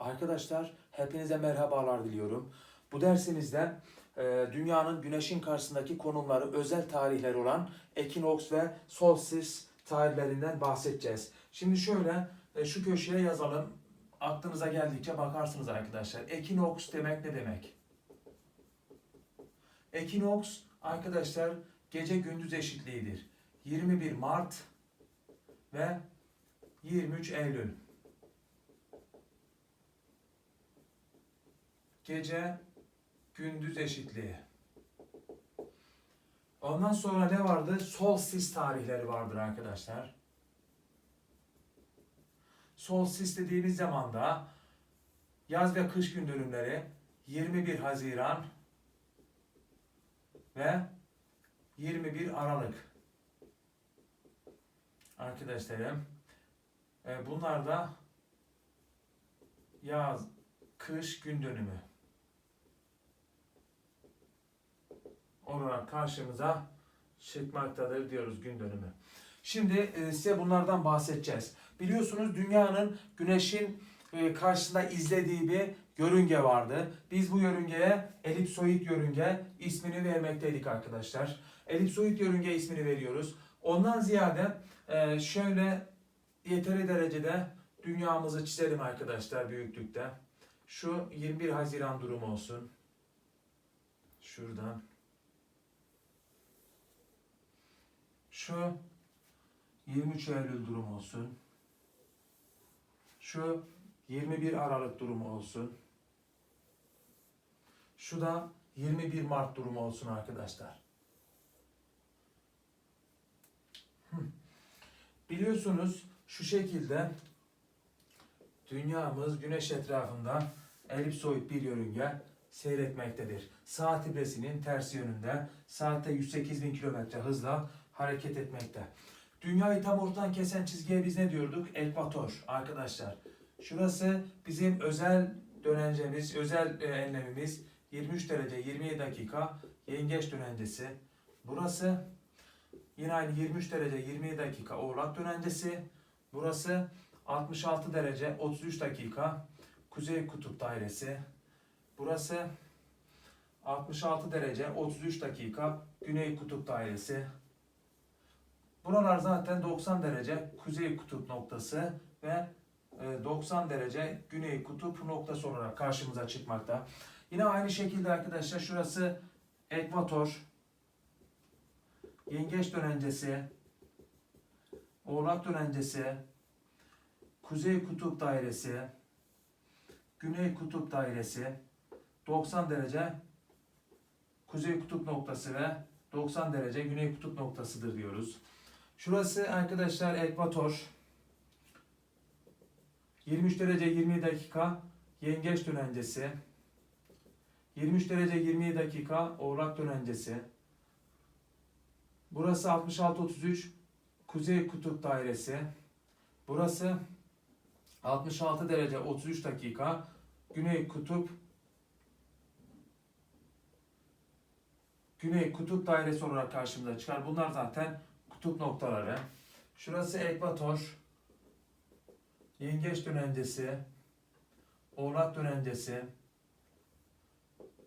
Arkadaşlar hepinize merhabalar diliyorum. Bu dersimizde e, dünyanın güneşin karşısındaki konumları, özel tarihleri olan ekinoks ve solstice tarihlerinden bahsedeceğiz. Şimdi şöyle e, şu köşeye yazalım. Aklınıza geldikçe bakarsınız arkadaşlar. Ekinoks demek ne demek? Ekinoks arkadaşlar gece gündüz eşitliğidir. 21 Mart ve 23 Eylül. Gece gündüz eşitliği. Ondan sonra ne vardı? Solstice tarihleri vardır arkadaşlar. Solstice dediğimiz zaman da yaz ve kış gün dönümleri 21 Haziran ve 21 Aralık. Arkadaşlarım e, bunlar da yaz, kış gün dönümü. Olarak karşımıza çıkmaktadır diyoruz gün dönümü. Şimdi e, size bunlardan bahsedeceğiz. Biliyorsunuz dünyanın güneşin e, karşısında izlediği bir yörünge vardı. Biz bu yörüngeye elipsoid yörünge ismini vermekteydik arkadaşlar. Elipsoid yörünge ismini veriyoruz. Ondan ziyade e, şöyle yeteri derecede dünyamızı çizelim arkadaşlar büyüklükte. Şu 21 Haziran durumu olsun. Şuradan. Şu 23 Eylül durumu olsun. Şu 21 Aralık durumu olsun. Şu da 21 Mart durumu olsun arkadaşlar. Biliyorsunuz şu şekilde dünyamız güneş etrafında elipsoid bir yörünge seyretmektedir. Saat ibresinin tersi yönünde saatte 108 bin kilometre hızla hareket etmekte. Dünyayı tam ortadan kesen çizgiye biz ne diyorduk? Ekvator arkadaşlar. Şurası bizim özel dönencemiz, özel e, enlemimiz 23 derece 27 dakika yengeç dönencesi. Burası yine aynı 23 derece 27 dakika oğlak dönencesi. Burası 66 derece 33 dakika kuzey kutup dairesi. Burası 66 derece 33 dakika güney kutup dairesi. Buralar zaten 90 derece kuzey kutup noktası ve e, 90 derece güney kutup noktası olarak karşımıza çıkmakta. Yine aynı şekilde arkadaşlar şurası ekvator, yengeç dönencesi, oğlak dönencesi, kuzey kutup dairesi, güney kutup dairesi, 90 derece kuzey kutup noktası ve 90 derece güney kutup noktasıdır diyoruz. Şurası arkadaşlar ekvator. 23 derece 20 dakika yengeç dönencesi. 23 derece 20 dakika oğlak dönencesi. Burası 66-33 kuzey kutup dairesi. Burası 66 derece 33 dakika güney kutup güney kutup dairesi olarak karşımıza çıkar. Bunlar zaten kutup noktaları. Şurası ekvator, yengeç dönencesi, oğlak dönencesi,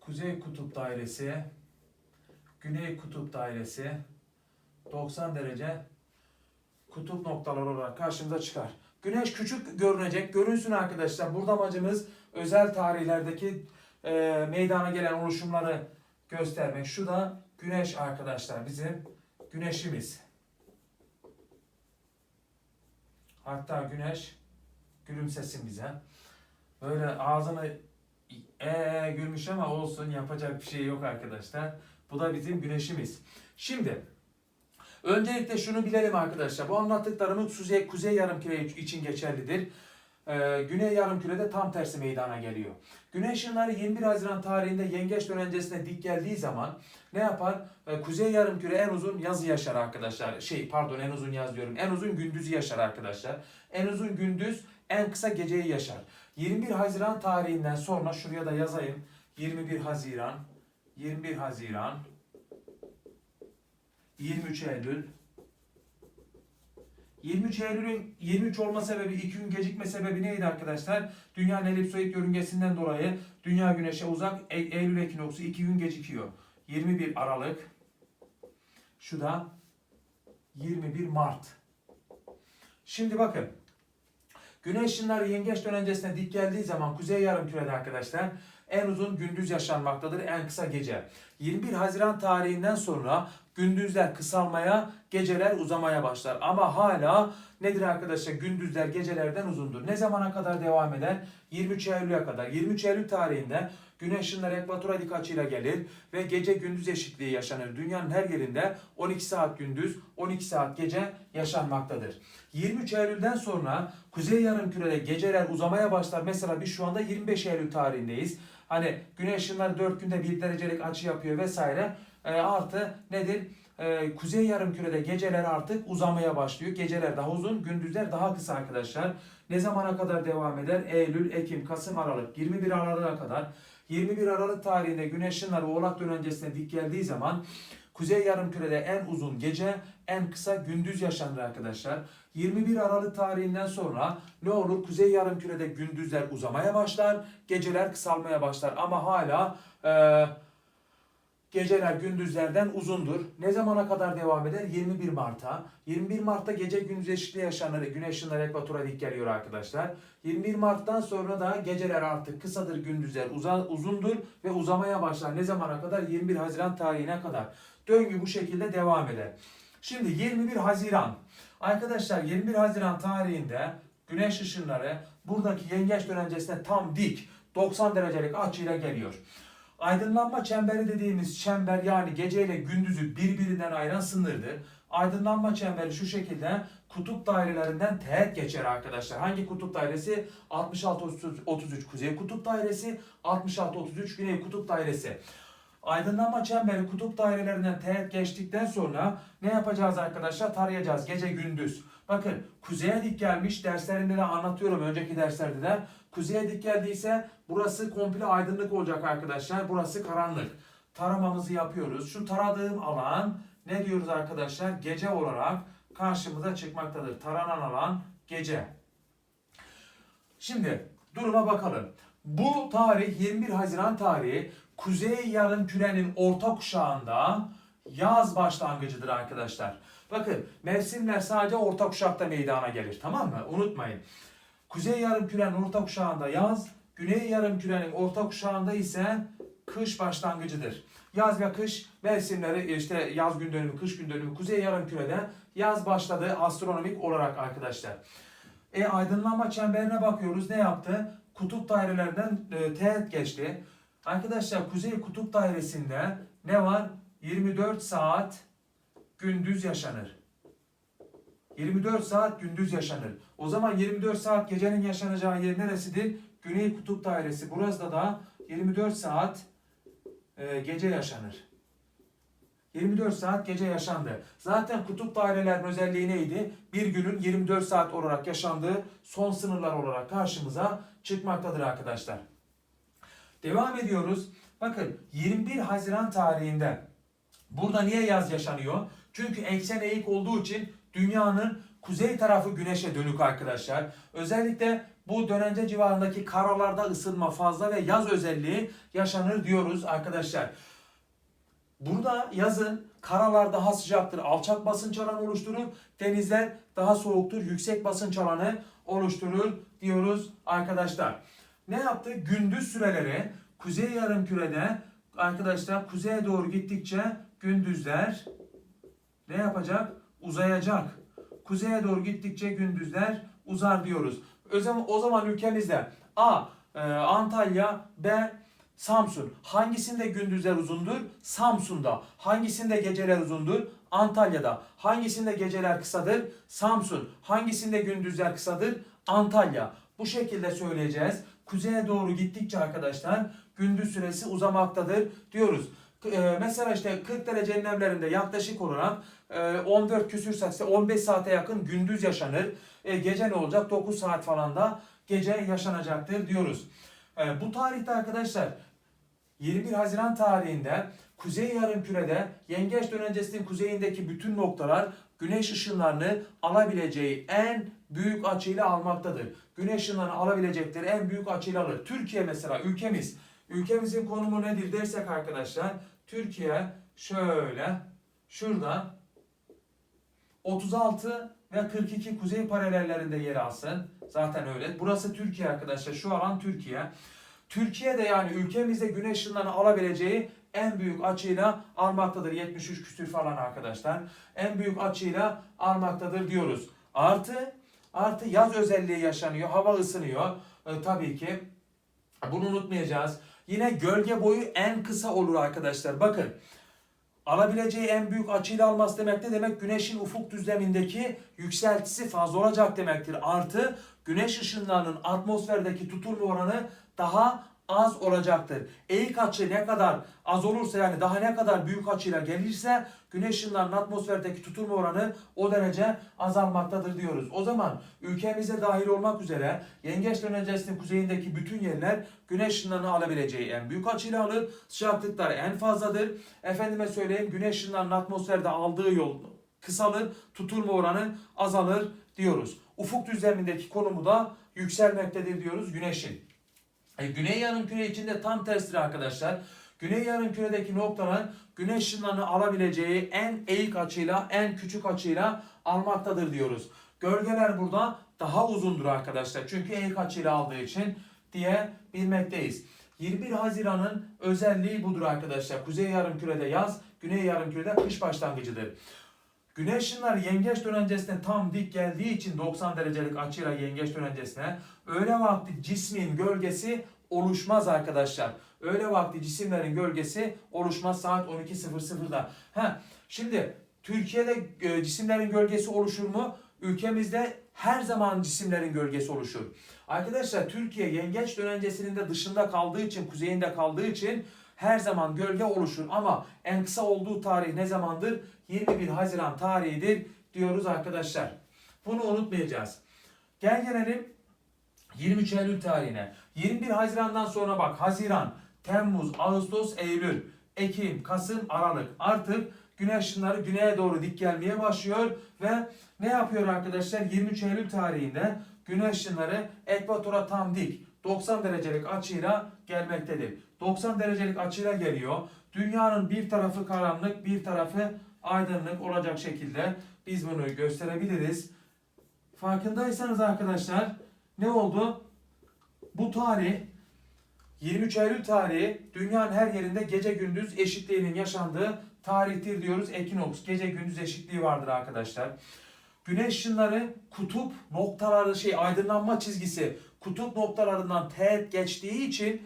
kuzey kutup dairesi, güney kutup dairesi, 90 derece kutup noktaları olarak karşımıza çıkar. Güneş küçük görünecek. Görünsün arkadaşlar. Burada amacımız özel tarihlerdeki e, meydana gelen oluşumları göstermek. Şu da güneş arkadaşlar. Bizim güneşimiz. Hatta güneş gülümsesin bize. Böyle ağzını ee gülmüş ama olsun yapacak bir şey yok arkadaşlar. Bu da bizim güneşimiz. Şimdi öncelikle şunu bilelim arkadaşlar. Bu anlattıklarımız kuzey, kuzey yarımküre için geçerlidir. Ee, güney yarımkürede tam tersi meydana geliyor. Güneş ışınları 21 Haziran tarihinde yengeç dönencesine dik geldiği zaman ne yapar? Ee, kuzey yarımküre en uzun yazı yaşar arkadaşlar. Şey pardon en uzun yaz diyorum. En uzun gündüzü yaşar arkadaşlar. En uzun gündüz en kısa geceyi yaşar. 21 Haziran tarihinden sonra şuraya da yazayım. 21 Haziran 21 Haziran 23 Eylül 23 Eylül'ün 23 olma sebebi, 2 gün gecikme sebebi neydi arkadaşlar? Dünyanın elipsoid yörüngesinden dolayı Dünya Güneş'e uzak E- Eylül ekinoksu 2 gün gecikiyor. 21 Aralık. Şu da 21 Mart. Şimdi bakın. Güneş ışınları yengeç dönencesine dik geldiği zaman kuzey yarımkürede arkadaşlar en uzun gündüz yaşanmaktadır, en kısa gece. 21 Haziran tarihinden sonra gündüzler kısalmaya, geceler uzamaya başlar. Ama hala nedir arkadaşlar? Gündüzler gecelerden uzundur. Ne zamana kadar devam eder? 23 Eylül'e kadar. 23 Eylül tarihinde güneş ışınları ekvatora dik açıyla gelir ve gece gündüz eşitliği yaşanır. Dünyanın her yerinde 12 saat gündüz, 12 saat gece yaşanmaktadır. 23 Eylül'den sonra kuzey yarımkürede geceler uzamaya başlar. Mesela biz şu anda 25 Eylül tarihindeyiz. Hani güneş ışınları 4 günde 1 derecelik açı yapıyor vesaire. E, artı nedir? E, kuzey yarımkürede geceler artık uzamaya başlıyor. Geceler daha uzun, gündüzler daha kısa arkadaşlar. Ne zamana kadar devam eder? Eylül, Ekim, Kasım, Aralık. 21 Aralık'a kadar. 21 Aralık tarihinde güneş ışınları Oğlak dönencesine dik geldiği zaman Kuzey yarımkürede en uzun gece, en kısa gündüz yaşanır arkadaşlar. 21 Aralık tarihinden sonra ne olur? Kuzey yarımkürede gündüzler uzamaya başlar, geceler kısalmaya başlar. Ama hala e, geceler gündüzlerden uzundur. Ne zamana kadar devam eder? 21 Mart'a. 21 Mart'ta gece gündüz eşitliği yaşanır. Güneş ışınları ekvatora dik geliyor arkadaşlar. 21 Mart'tan sonra da geceler artık kısadır, gündüzler uzundur ve uzamaya başlar. Ne zamana kadar? 21 Haziran tarihine kadar. Döngü bu şekilde devam eder. Şimdi 21 Haziran. Arkadaşlar 21 Haziran tarihinde güneş ışınları buradaki yengeç dönencesine tam dik 90 derecelik açıyla geliyor. Aydınlanma çemberi dediğimiz çember yani gece ile gündüzü birbirinden ayıran sınırdır. Aydınlanma çemberi şu şekilde kutup dairelerinden teğet geçer arkadaşlar. Hangi kutup dairesi? 66-33 kuzey kutup dairesi, 66-33 güney kutup dairesi. Aydınlanma çemberi kutup dairelerinden teğet geçtikten sonra ne yapacağız arkadaşlar? Tarayacağız gece gündüz. Bakın kuzeye dik gelmiş derslerinde de anlatıyorum önceki derslerde de. Kuzeye dik geldiyse burası komple aydınlık olacak arkadaşlar. Burası karanlık. Taramamızı yapıyoruz. Şu taradığım alan ne diyoruz arkadaşlar? Gece olarak karşımıza çıkmaktadır. Taranan alan gece. Şimdi duruma bakalım. Bu tarih 21 Haziran tarihi Kuzey Yarımküre'nin orta kuşağında yaz başlangıcıdır arkadaşlar. Bakın mevsimler sadece orta kuşakta meydana gelir tamam mı? Unutmayın. Kuzey Yarımküre'nin orta kuşağında yaz, Güney Yarımküre'nin orta kuşağında ise kış başlangıcıdır. Yaz ve kış mevsimleri işte yaz gün dönümü, kış gün dönümü Kuzey Yarımküre'de yaz başladı astronomik olarak arkadaşlar. E aydınlanma çemberine bakıyoruz. Ne yaptı? Kutup dairelerinden e, teğet geçti. Arkadaşlar Kuzey Kutup Dairesi'nde ne var? 24 saat gündüz yaşanır. 24 saat gündüz yaşanır. O zaman 24 saat gecenin yaşanacağı yer neresidir? Güney Kutup Dairesi. Burası da 24 saat e, gece yaşanır. 24 saat gece yaşandı. Zaten kutup dairelerinin özelliği neydi? Bir günün 24 saat olarak yaşandığı son sınırlar olarak karşımıza çıkmaktadır arkadaşlar. Devam ediyoruz. Bakın 21 Haziran tarihinde burada niye yaz yaşanıyor? Çünkü eksen eğik olduğu için dünyanın kuzey tarafı güneşe dönük arkadaşlar. Özellikle bu dönence civarındaki karalarda ısınma fazla ve yaz özelliği yaşanır diyoruz arkadaşlar. Burada yazın karalar daha sıcaktır, alçak basınç alanı oluşturur. Denizler daha soğuktur, yüksek basınç alanı oluşturur diyoruz arkadaşlar. Ne yaptı? Gündüz süreleri kuzey yarımkürede arkadaşlar kuzeye doğru gittikçe gündüzler ne yapacak? Uzayacak. Kuzeye doğru gittikçe gündüzler uzar diyoruz. O zaman, o ülkemizde A. e, Antalya B. Samsun. Hangisinde gündüzler uzundur? Samsun'da. Hangisinde geceler uzundur? Antalya'da. Hangisinde geceler kısadır? Samsun. Hangisinde gündüzler kısadır? Antalya. Bu şekilde söyleyeceğiz. Kuzeye doğru gittikçe arkadaşlar gündüz süresi uzamaktadır diyoruz. Ee, mesela işte 40 derecenin nemlerinde yaklaşık olarak e, 14 küsür saat, işte 15 saate yakın gündüz yaşanır. E, gece ne olacak? 9 saat falan da gece yaşanacaktır diyoruz. E, bu tarihte arkadaşlar 21 Haziran tarihinde Kuzey Yarımküre'de Yengeç dönencesinin kuzeyindeki bütün noktalar güneş ışınlarını alabileceği en büyük açıyla almaktadır. Güneş ışınlarını alabilecekleri en büyük açıyla alır. Türkiye mesela ülkemiz. Ülkemizin konumu nedir dersek arkadaşlar. Türkiye şöyle şurada 36 ve 42 kuzey paralellerinde yer alsın. Zaten öyle. Burası Türkiye arkadaşlar. Şu alan Türkiye. Türkiye'de yani ülkemizde güneş ışınlarını alabileceği en büyük açıyla almaktadır. 73 küsür falan arkadaşlar. En büyük açıyla almaktadır diyoruz. Artı artı yaz özelliği yaşanıyor. Hava ısınıyor. Ee, tabii ki bunu unutmayacağız. Yine gölge boyu en kısa olur arkadaşlar. Bakın alabileceği en büyük açıyla alması demek ne demek? Güneşin ufuk düzlemindeki yükseltisi fazla olacak demektir. Artı güneş ışınlarının atmosferdeki tutulma oranı daha az olacaktır. Eğik açı ne kadar az olursa yani daha ne kadar büyük açıyla gelirse güneş ışınlarının atmosferdeki tutulma oranı o derece azalmaktadır diyoruz. O zaman ülkemize dahil olmak üzere yengeç dönencesinin kuzeyindeki bütün yerler güneş ışınlarını alabileceği en büyük açıyla alır. Sıcaklıklar en fazladır. Efendime söyleyeyim güneş ışınlarının atmosferde aldığı yol kısalır, tutulma oranı azalır diyoruz. Ufuk düzlemindeki konumu da yükselmektedir diyoruz güneşin. E, güney yarımküre içinde tam tersidir arkadaşlar. Güney yarımküredeki noktalar güneş ışınlarını alabileceği en eğik açıyla, en küçük açıyla almaktadır diyoruz. Gölgeler burada daha uzundur arkadaşlar. Çünkü eğik açıyla aldığı için diye bilmekteyiz. 21 Haziran'ın özelliği budur arkadaşlar. Kuzey yarımkürede yaz, güney yarımkürede kış başlangıcıdır. Güneş ışınları yengeç dönencesine tam dik geldiği için 90 derecelik açıyla yengeç dönencesine öğle vakti cismin gölgesi oluşmaz arkadaşlar. Öğle vakti cisimlerin gölgesi oluşmaz saat 12.00'da. Ha, şimdi Türkiye'de e, cisimlerin gölgesi oluşur mu? Ülkemizde her zaman cisimlerin gölgesi oluşur. Arkadaşlar Türkiye yengeç dönencesinin de dışında kaldığı için, kuzeyinde kaldığı için her zaman gölge oluşur ama en kısa olduğu tarih ne zamandır? 21 Haziran tarihidir diyoruz arkadaşlar. Bunu unutmayacağız. Gel gelelim 23 Eylül tarihine. 21 Haziran'dan sonra bak Haziran, Temmuz, Ağustos, Eylül, Ekim, Kasım, Aralık artık güneş ışınları güneye doğru dik gelmeye başlıyor ve ne yapıyor arkadaşlar? 23 Eylül tarihinde güneş ışınları ekvatora tam dik 90 derecelik açıyla gelmektedir. 90 derecelik açıyla geliyor. Dünyanın bir tarafı karanlık, bir tarafı aydınlık olacak şekilde biz bunu gösterebiliriz. Farkındaysanız arkadaşlar ne oldu? Bu tarih 23 Eylül tarihi dünyanın her yerinde gece gündüz eşitliğinin yaşandığı tarihtir diyoruz. Ekinoks gece gündüz eşitliği vardır arkadaşlar. Güneş ışınları kutup noktaları şey aydınlanma çizgisi kutup noktalarından teğet geçtiği için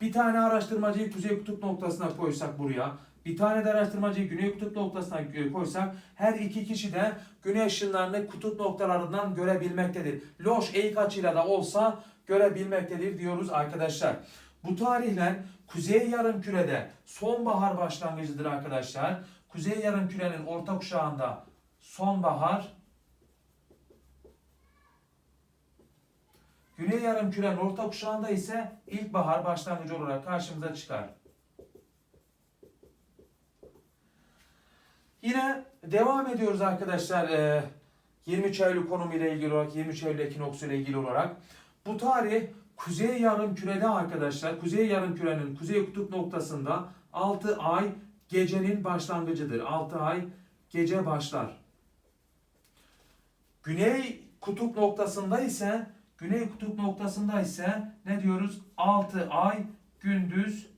bir tane araştırmacıyı kuzey kutup noktasına koysak buraya, bir tane de araştırmacıyı güney kutup noktasına koysak her iki kişi de güneş ışınlarını kutup noktalarından görebilmektedir. Loş eğik açıyla da olsa görebilmektedir diyoruz arkadaşlar. Bu tarihler kuzey yarımkürede sonbahar başlangıcıdır arkadaşlar. Kuzey yarımkürenin orta kuşağında sonbahar Güney yarımkürenin orta kuşağında ise ilkbahar başlangıcı olarak karşımıza çıkar. Yine devam ediyoruz arkadaşlar. Ee, 23 Eylül konumu ile ilgili olarak, 23 Eylül ekinoksu ile ilgili olarak. Bu tarih Kuzey yarımkürede arkadaşlar, Kuzey yarımkürenin kuzey kutup noktasında 6 ay gecenin başlangıcıdır. 6 ay gece başlar. Güney kutup noktasında ise Güney kutup noktasında ise ne diyoruz? 6 ay gündüz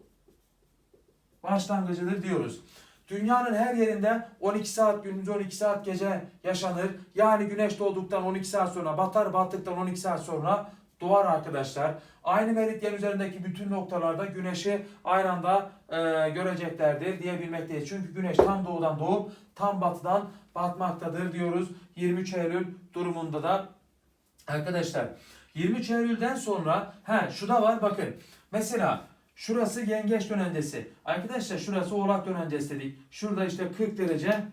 başlangıcıdır diyoruz. Dünyanın her yerinde 12 saat gündüz 12 saat gece yaşanır. Yani güneş doğduktan 12 saat sonra batar battıktan 12 saat sonra doğar arkadaşlar. Aynı meridyen üzerindeki bütün noktalarda güneşi aynı anda e, göreceklerdir diyebilmekteyiz. Çünkü güneş tam doğudan doğup tam batıdan batmaktadır diyoruz. 23 Eylül durumunda da Arkadaşlar 23 Eylül'den sonra ha şu da var bakın. Mesela şurası yengeç dönencesi. Arkadaşlar şurası oğlak dönencesi dedik. Şurada işte 40 derece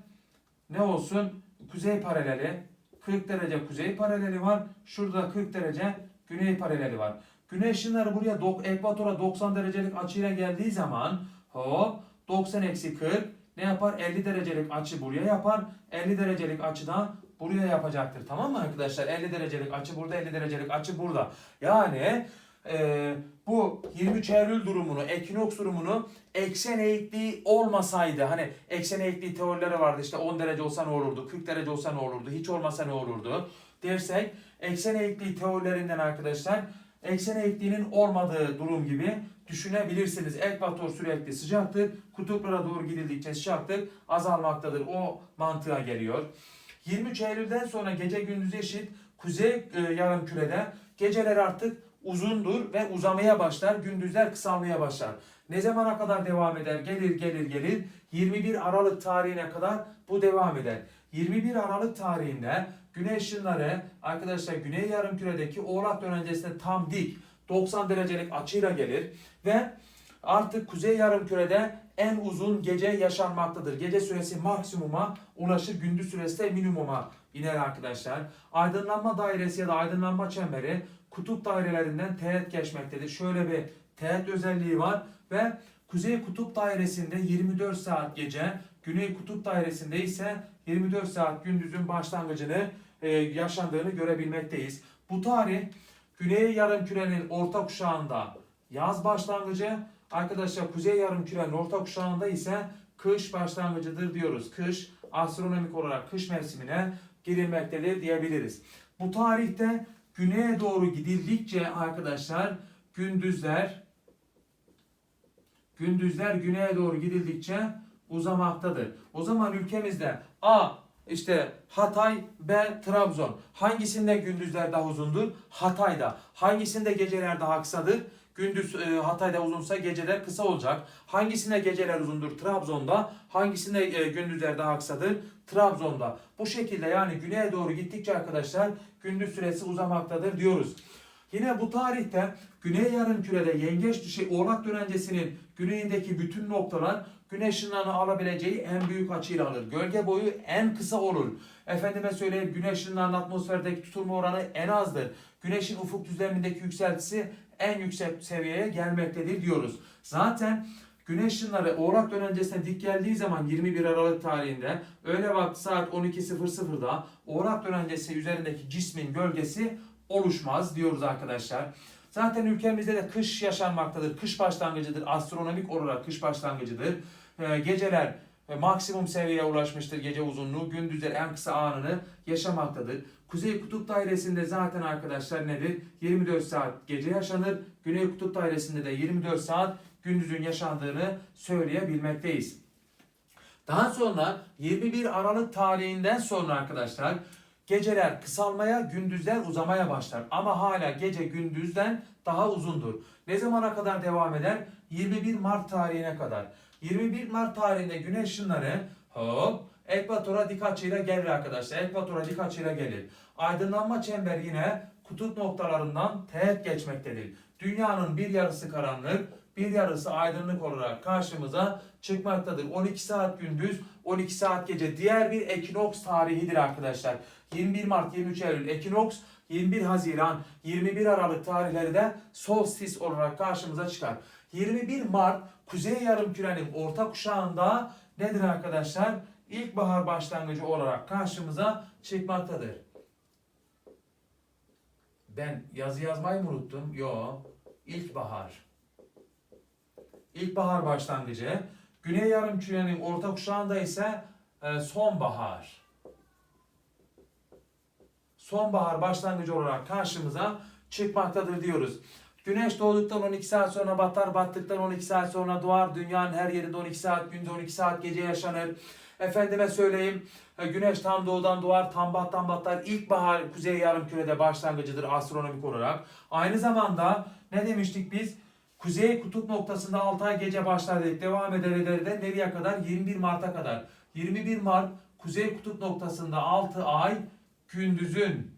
ne olsun? Kuzey paraleli. 40 derece kuzey paraleli var. Şurada 40 derece güney paraleli var. Güneş ışınları buraya ekvatora 90 derecelik açıyla geldiği zaman hop 90 eksi 40 ne yapar? 50 derecelik açı buraya yapar. 50 derecelik açıdan buraya yapacaktır. Tamam mı arkadaşlar? 50 derecelik açı burada, 50 derecelik açı burada. Yani e, bu 23 Eylül durumunu, ekinoks durumunu eksen eğikliği olmasaydı hani eksen eğikliği teorileri vardı işte 10 derece olsa ne olurdu, 40 derece olsa ne olurdu, hiç olmasa ne olurdu dersek eksen eğikliği teorilerinden arkadaşlar eksen eğikliğinin olmadığı durum gibi düşünebilirsiniz. Ekvator sürekli sıcaktır. Kutuplara doğru gidildikçe sıcaklık azalmaktadır. O mantığa geliyor. 23 Eylül'den sonra gece gündüz eşit kuzey e, yarımkürede geceler artık uzundur ve uzamaya başlar. Gündüzler kısalmaya başlar. Ne zamana kadar devam eder? Gelir gelir gelir. 21 Aralık tarihine kadar bu devam eder. 21 Aralık tarihinde güneş ışınları arkadaşlar güney yarımküredeki oğlak dönencesine tam dik 90 derecelik açıyla gelir ve artık kuzey yarımkürede en uzun gece yaşanmaktadır. Gece süresi maksimuma ulaşır, gündüz süresi de minimuma iner arkadaşlar. Aydınlanma dairesi ya da aydınlanma çemberi kutup dairelerinden teğet geçmektedir. Şöyle bir teğet özelliği var ve kuzey kutup dairesinde 24 saat gece, güney kutup dairesinde ise 24 saat gündüzün başlangıcını e, yaşandığını görebilmekteyiz. Bu tarih Güney yarımkürenin orta kuşağında yaz başlangıcı, arkadaşlar kuzey yarımkürenin orta kuşağında ise kış başlangıcıdır diyoruz. Kış astronomik olarak kış mevsimine girilmektedir diyebiliriz. Bu tarihte güneye doğru gidildikçe arkadaşlar gündüzler gündüzler güneye doğru gidildikçe uzamaktadır. O zaman ülkemizde A işte Hatay, B Trabzon. Hangisinde gündüzler daha uzundur? Hatay'da. Hangisinde geceler daha kısadır? Gündüz e, Hatay'da uzunsa geceler kısa olacak. Hangisinde geceler uzundur? Trabzon'da. Hangisinde e, gündüzler daha kısadır? Trabzon'da. Bu şekilde yani güneye doğru gittikçe arkadaşlar gündüz süresi uzamaktadır diyoruz. Yine bu tarihte Güney Yarımküre'de yengeç düşey oğlak dönencesinin güneyindeki bütün noktalar güneş ışınlarını alabileceği en büyük açıyla alır. Gölge boyu en kısa olur. Efendime söyleyeyim güneş ışınlarının atmosferdeki tutulma oranı en azdır. Güneşin ufuk düzlemindeki yükseltisi en yüksek seviyeye gelmektedir diyoruz. Zaten Güneş ışınları Oğlak dönencesine dik geldiği zaman 21 Aralık tarihinde öğle vakti saat 12.00'da Oğlak dönencesi üzerindeki cismin gölgesi oluşmaz diyoruz arkadaşlar. Zaten ülkemizde de kış yaşanmaktadır. Kış başlangıcıdır. Astronomik olarak kış başlangıcıdır. Ee, geceler e, maksimum seviyeye ulaşmıştır gece uzunluğu. Gündüzler en kısa anını yaşamaktadır. Kuzey Kutup Dairesi'nde zaten arkadaşlar nedir? 24 saat gece yaşanır. Güney Kutup Dairesi'nde de 24 saat gündüzün yaşandığını söyleyebilmekteyiz. Daha sonra 21 Aralık tarihinden sonra arkadaşlar geceler kısalmaya, gündüzler uzamaya başlar. Ama hala gece gündüzden daha uzundur. Ne zamana kadar devam eder? 21 Mart tarihine kadar. 21 Mart tarihinde güneş ışınları hop ekvatora dik açıyla gelir arkadaşlar. Ekvatora dik açıyla gelir. Aydınlanma çember yine kutup noktalarından teğet geçmektedir. Dünyanın bir yarısı karanlık, bir yarısı aydınlık olarak karşımıza çıkmaktadır. 12 saat gündüz, 12 saat gece. Diğer bir ekinoks tarihidir arkadaşlar. 21 Mart, 23 Eylül ekinoks, 21 Haziran, 21 Aralık tarihleri de solstice olarak karşımıza çıkar. 21 Mart Kuzey Yarımkürenin orta kuşağında nedir arkadaşlar? İlkbahar başlangıcı olarak karşımıza çıkmaktadır. Ben yazı yazmayı mı unuttum? Yo. İlkbahar. İlkbahar başlangıcı. Güney Yarımkürenin orta kuşağında ise e, sonbahar. Sonbahar başlangıcı olarak karşımıza çıkmaktadır diyoruz. Güneş doğduktan 12 saat sonra batar, battıktan 12 saat sonra doğar. Dünyanın her yerinde 12 saat günde 12 saat gece yaşanır. Efendime söyleyeyim e, güneş tam doğudan doğar, tam battan batar. İlkbahar kuzey yarımkürede başlangıcıdır astronomik olarak. Aynı zamanda ne demiştik biz? Kuzey kutup noktasında 6 ay gece başlar dedik. Devam eder eder de nereye kadar? 21 Mart'a kadar. 21 Mart kuzey kutup noktasında 6 ay gündüzün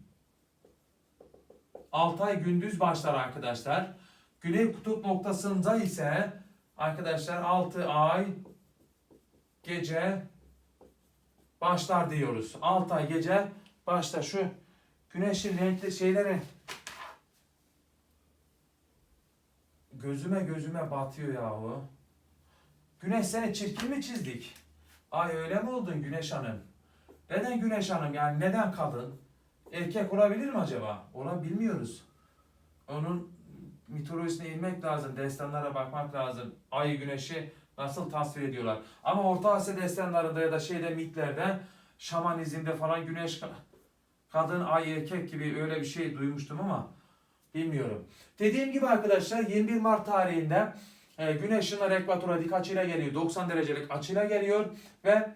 6 ay gündüz başlar arkadaşlar. Güney kutup noktasında ise arkadaşlar 6 ay gece başlar diyoruz. 6 ay gece başta şu güneşin renkli şeyleri gözüme gözüme batıyor yahu. Güneş seni çirkin mi çizdik? Ay öyle mi oldun Güneş Hanım? Neden Güneş Hanım yani neden kadın? Erkek olabilir mi acaba? Ona bilmiyoruz. Onun mitolojisine inmek lazım, destanlara bakmak lazım. Ay güneşi nasıl tasvir ediyorlar. Ama Orta Asya destanlarında ya da şeyde mitlerde şamanizmde falan güneş kadın ay erkek gibi öyle bir şey duymuştum ama bilmiyorum. Dediğim gibi arkadaşlar 21 Mart tarihinde e, güneş ışınları ekvatora dik açıyla geliyor. 90 derecelik açıyla geliyor ve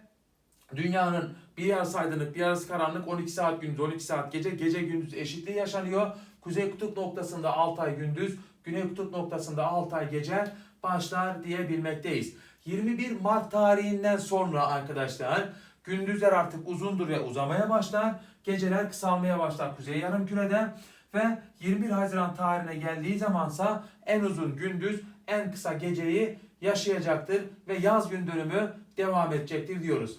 dünyanın bir yarısı aydınlık bir yarısı karanlık 12 saat gündüz 12 saat gece gece gündüz eşitliği yaşanıyor. Kuzey kutup noktasında 6 ay gündüz, güney kutup noktasında 6 ay gece başlar diyebilmekteyiz. 21 Mart tarihinden sonra arkadaşlar gündüzler artık uzundur ve uzamaya başlar. Geceler kısalmaya başlar kuzey yarımkürede ve 21 Haziran tarihine geldiği zamansa en uzun gündüz, en kısa geceyi yaşayacaktır ve yaz gün dönümü devam edecektir diyoruz.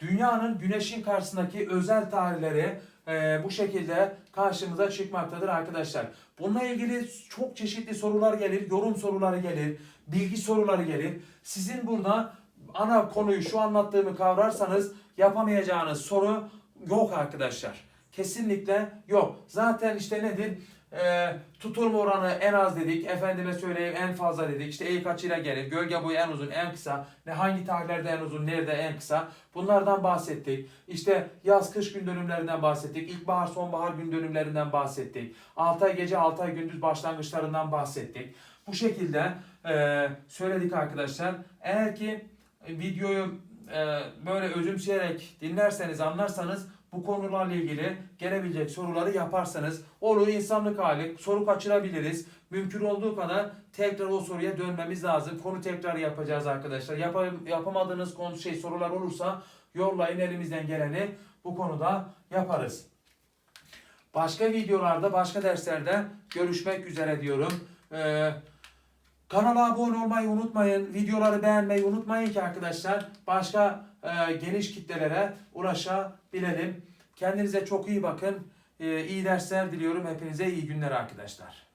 Dünyanın güneşin karşısındaki özel tarihleri e, bu şekilde karşımıza çıkmaktadır arkadaşlar. Bununla ilgili çok çeşitli sorular gelir, yorum soruları gelir, bilgi soruları gelir. Sizin burada ana konuyu şu anlattığımı kavrarsanız yapamayacağınız soru yok arkadaşlar. Kesinlikle yok. Zaten işte nedir? Ee, tutulma oranı en az dedik. Efendime söyleyeyim en fazla dedik. İşte eğik açıyla gelir. Gölge boyu en uzun, en kısa. Ne hangi tarihlerde en uzun, nerede en kısa. Bunlardan bahsettik. İşte yaz kış gün dönümlerinden bahsettik. İlkbahar sonbahar gün dönümlerinden bahsettik. 6 ay gece 6 ay gündüz başlangıçlarından bahsettik. Bu şekilde e, söyledik arkadaşlar. Eğer ki e, videoyu e, böyle özümseyerek dinlerseniz, anlarsanız bu konularla ilgili gelebilecek soruları yaparsanız olur insanlık hali, soru kaçırabiliriz. Mümkün olduğu kadar tekrar o soruya dönmemiz lazım. Konu tekrar yapacağız arkadaşlar. Yap- yapamadığınız konu şey sorular olursa yollayın elimizden geleni bu konuda yaparız. Başka videolarda, başka derslerde görüşmek üzere diyorum. Ee, kanala abone olmayı unutmayın. Videoları beğenmeyi unutmayın ki arkadaşlar başka e, geniş kitlelere ulaşabilelim. Kendinize çok iyi bakın. Ee, iyi dersler diliyorum. Hepinize iyi günler arkadaşlar.